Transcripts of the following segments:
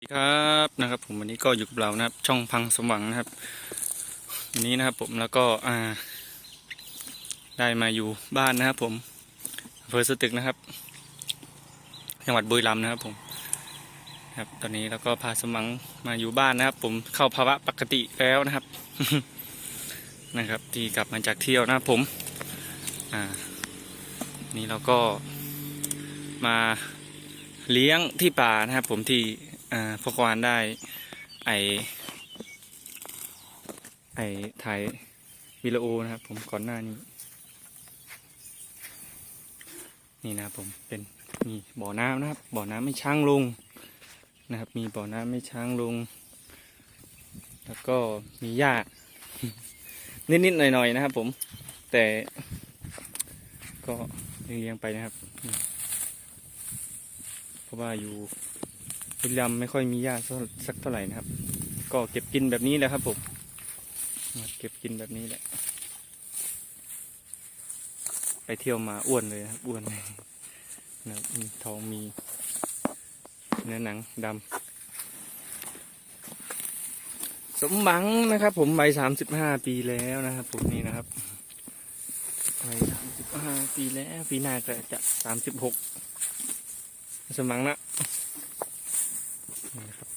สวัสดีครับนะครับผมวันนี้ก็อยู่กับเรานะครับ ช่องพังสมหวังนะครับวันนี้นะครับผมแล้วก็อ่า ได้มาอยู่บ้านนะครับ ผมอำเภอสตึกนะครับจังหวัดบุรีรัมย์นะครับผมครับ ตอนนี้แล้วก็พาสมหวังมาอยู่บ้านนะครับ ผมเข้าภาวะปกติแล้วนะครับ นะครับ ที่กลับมาจากเที่ยวนะครับผมอ่า นี่เราก็มาเลี้ยงที่ป่านะครับ ผมที่ อ่าพอควานได้ ไอไอถ่ายวิดีโอนะครับผมก่อนหน้านี้ นี่นะผมเป็นมีบ่อน้ำนะครับ บ่อน้ำไม่ช้างลงนะครับ มีบ่อน้ำไม่ช้างลง แล้วก็มีหญ้านิดๆหน่อยๆนะครับ ผม แต่ก็เลี้ยงไปนะครับ เพราะว่าอยู่ บุรีรัมย์ไม่ค่อยมีหญ้าสักเท่าไหร่นะครับ ก็เก็บกินแบบนี้แหละครับผมเก็บกินแบบนี้แหละ ไปเที่ยวมาอ้วนเลยครับอ้วนเลยนะมีท้องมี เนื้อหนังดำสมหวังนะครับ ผมวัยสามสิบห้าปีแล้วนะครับผมนี่นะครับวัยสามสิบห้าปีแล้วปีหน้าก็จะสามสิบหกสมหวังนะ นี่นะครับ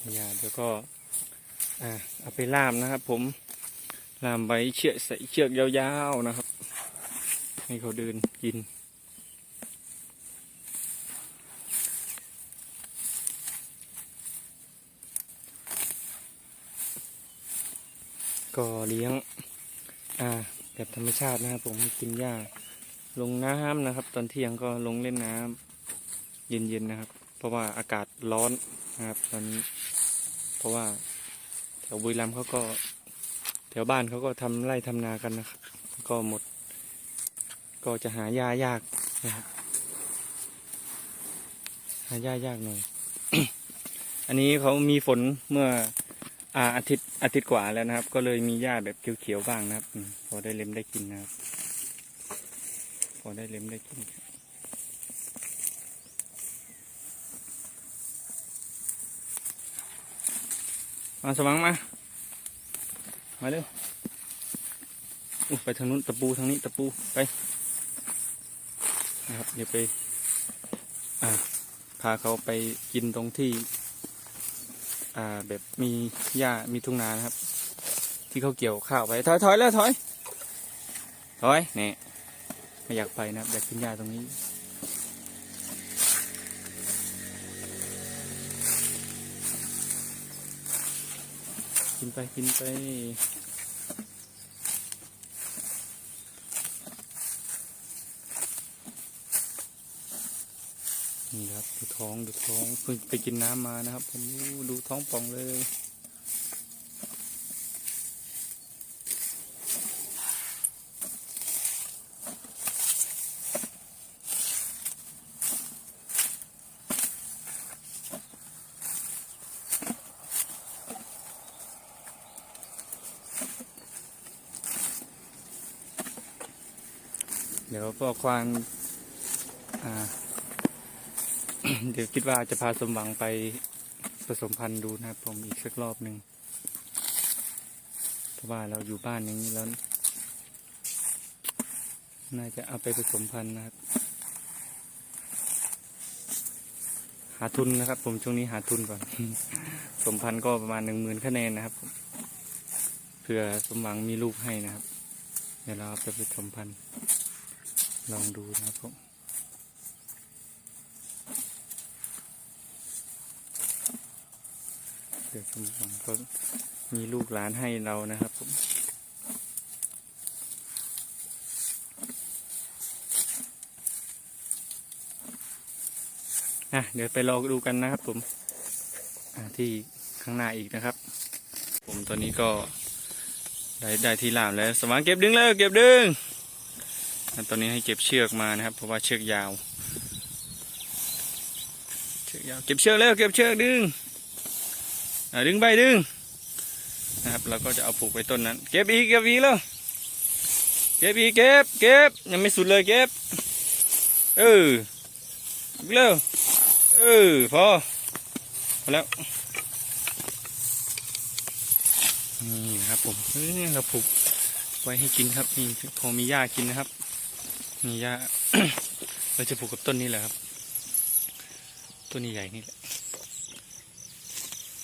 อ ยาเดี๋ยวก็เอาไปล่ามนะครับ ผมล่ามไว้เชือกใส่เชือกยาวๆนะครับ ให้เขาเดินกินก็เลี้ยงอ่าแบบธรรมชาตินะครับผมกินหญ้าลงน้ำนะครับ ตอนเที่ยงก็ลงเล่นน้ำเย็นๆนะครับ เพราะว่าอากาศร้อนนะครับ ตอนนี้ เพราะว่าแถวบุรีรัมย์เขาก็ แถวบ้านเขาก็ทำไร่ทำนากันนะครับ ก็หมด ก็จะหาหญ้ายากนะครับหาหญ้ายากหน่อย อันนี้เขามีฝนเมื่ออาอาทิตย์อาทิตย์กว่าแล้วนะครับ ก็เลยมีหญ้าแบบเขียวๆบ้างนะครับ พอได้เล็มได้กินนะครับ พอได้เล็มได้กิน มาสว่างมา มาเร็วอุ๊ยไปทางนู้นตะปูทางนี้ตะปูไปนะครับเดี๋ยวไปอ่าพาเขาไปกินตรงที่อ่าแบบมีหญ้ามีทุ่งนานะครับ ที่เขาเกี่ยวข้าวไปถอยถอยแล้วถอยถอยเนี่ยไม่อยากไปนะครับอยากกินหญ้าตรงนี้ กินไปกินไปนี่ครับดูท้องดูท้องเพิ่งไปกินน้ำมานะครับผมดูท้องป่องเลย เดี๋ยวพ่อควานอ่าเดี๋ยวคิดว่าจะพาสมหวังไปผสมพันธุ์ดูนะครับ ผมอีกสักรอบหนึ่งเพราะว่าเราอยู่บ้านอย่างนี้แล้ว น่าจะเอาไปผสมพันธุ์นะครับ หาทุนนะครับ ผมช่วงนี้หาทุนก่อนผสมพันธุ์ก็ประมาณหนึ่งหมื่นคะแนนนะครับเพื่อสมหวังมีลูกให้นะครับ เดี๋ยวเราไปผสมพันธุ์ ลองดูนะครับผมเดี๋ยวสมหวังก็มีลูกหลานให้เรานะครับผมอะเดี๋ยวไปรอดูกันนะครับผมที่ข้างหน้าอีกนะครับ ผมตอนนี้ก็ได้ได้ที่ลามแล้วสมหวังเก็บดึงเลยเก็บดึง ตอนนี้ให้เก็บเชือกมานะครับ เพราะว่าเชือกยาว เชือกยาว เก็บเชือกแล้วเก็บเชือกดึงดึงไปดึงนะครับเราก็จะเอาผูกไปต้นนั้น เก็บอีกเก็บอีกแล้วเก็บอีกเก็บเก็บยังไม่สุดเลยเก็บเอออีกเร็วเออพอพอแล้วนี่นะครับผมเฮ้ยเราปลูกไว้ให้กินครับนี่พอมีหญ้ากินนะครับ มีหญ้าเราจะปลูกกับต้นนี้แหละครับ ต้นนี้ใหญ่นี่แหละ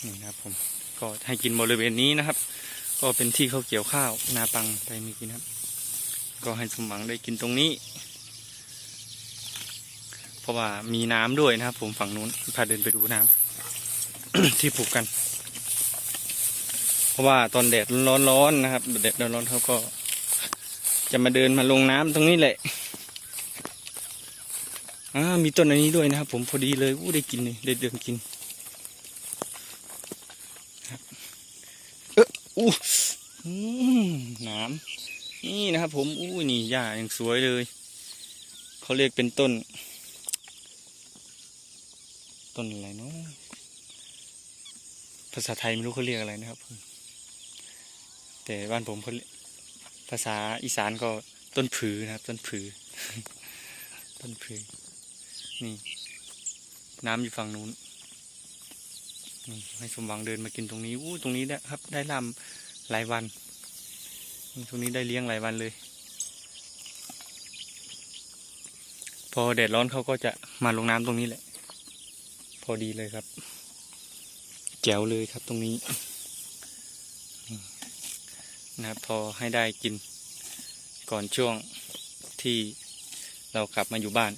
นี่นะครับผมก็ให้กินบริเวณนี้นะครับ ก็เป็นที่เขาเกี่ยวข้าวนาปังไปมีกินครับ ก็ให้สมหวังได้กินตรงนี้ เพราะว่ามีน้ำด้วยนะครับ ผมฝั่งนู้นพาเดินไปดูน้ำที่ปลูกกัน เพราะว่าตอนแดดร้อนๆนะครับแดดร้อนๆเขาก็ จะมาเดินมาลงน้ำตรงนี้แหละ อ่ามีต้นอันนี้ด้วยนะครับ ผมพอดีเลยอู้ได้กินเลยได้เดินกินเอออู้น้ำนี่นะครับ ผมอู้นี่หญ้ายังสวยเลยเขาเรียกเป็นต้น ต้นอะไรเนาะภาษาไทยไม่รู้เขาเรียกอะไรนะครับ แต่บ้านผมเขาภาษาอีสานก็ต้นผือนะครับ ต้นผือ ต้นผือ นี่ น้ำอยู่ฝั่งนู้นนี่ให้สมหวังเดินมากินตรงนี้อู้ตรงนี้ได้ครับ ได้ลำหลายวันตรงนี้ได้เลี้ยงหลายวันเลย พอแดดร้อนเขาก็จะมาลงน้ำตรงนี้แหละ พอดีเลยครับ แจ๋วเลยครับตรงนี้นะครับพอให้ได้กินก่อนช่วงที่เรากลับมาอยู่บ้าน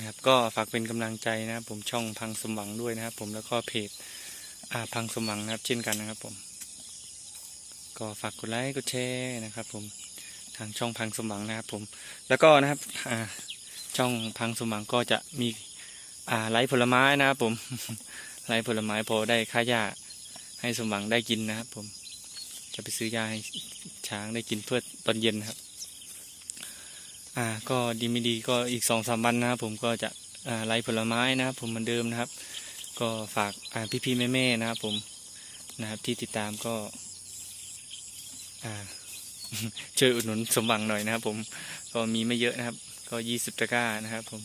นะครับ ก็ฝากเป็นกำลังใจนะครับ ผมช่องพังสมหวังด้วยนะครับ ผมแล้วก็เพจอ่าพังสมหวังนะครับ เช่นกันนะครับ ผม ก็ฝากกดไลค์กดแชร์นะครับ ผมทางช่องพังสมหวังนะครับ ผม แล้วก็นะครับอ่าช่องพังสมหวังก็จะมีอ่าไร่ผลไม้นะครับ ผมไร่ผลไม้พอได้ค่าหญ้าให้สมหวังได้กินนะครับ ผม จะไปซื้อหญ้าให้ช้างได้กินเพื่อตอนเย็นนะครับ อ่าก็ดีไม่ดีก็อีกสองสามวันนะครับผมก็จะอ่าไร่ผลไม้นะครับ ผมเหมือนเดิมนะครับ ก็ฝากอ่าพี่ๆแม่ๆนะครับ ผมนะครับที่ติดตามก็ อ่าช่วยอุดหนุนสมหวังหน่อยนะครับ ผมก็มีไม่เยอะนะครับ ก็ยี่สิบตะกร้านะครับ ผม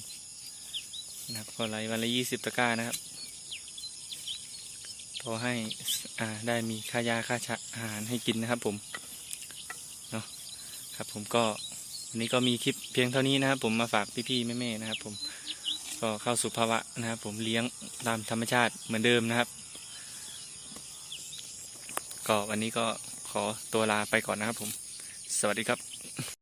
นะครับก็ไลฟ์วันละยี่สิบตะกร้านะครับพอให้อ่าได้มีค่ายาค่าอาหารให้กินนะครับ ผมเนาะครับผมก็ วันนี้ก็มีคลิปเพียงเท่านี้นะครับ ผมมาฝากพี่ๆแม่ๆนะครับ ผมก็เข้าสู่ภาวะนะครับ ผมเลี้ยงตามธรรมชาติเหมือนเดิมนะครับ ก็วันนี้ก็ขอตัวลาไปก่อนนะครับผม สวัสดีครับ